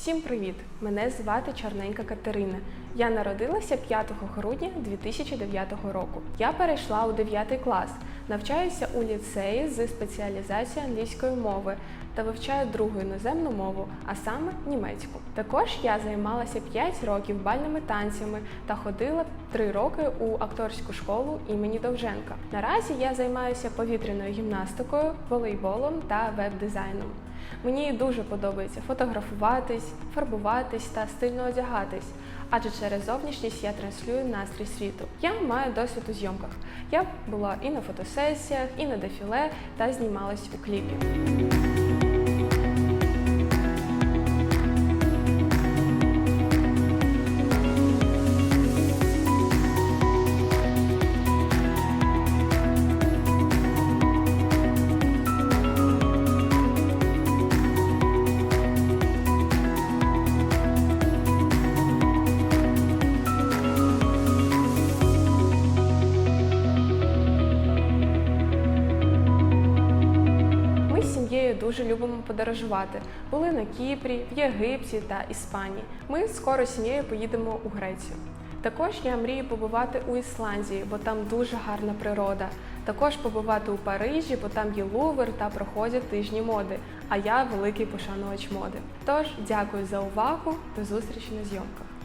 Всім привіт! Мене звати Чорненька Катерина. Я народилася 5 грудня 2009 року. Я перейшла у 9 клас, навчаюся у ліцеї з спеціалізацією англійської мови та вивчаю другу іноземну мову, а саме німецьку. Також я займалася 5 років бальними танцями та ходила 3 роки у акторську школу імені Довженка. Наразі я займаюся повітряною гімнастикою, волейболом та веб-дизайном. Мені дуже подобається фотографуватись, фарбуватись та стильно одягатись, адже через зовнішність я транслюю настрій світу. Я маю досвід у зйомках. Я була і на фотосесіях, і на дефіле та знімалась у кліпі. Сім'єю дуже любимо подорожувати. Були на Кіпрі, в Єгипті та Іспанії. Ми скоро сім'єю поїдемо у Грецію. Також я мрію побувати у Ісландії, бо там дуже гарна природа. Також побувати у Парижі, бо там є Лувр та проходять тижні моди. А я великий пошанувач моди. Тож дякую за увагу. До зустрічі на зйомках.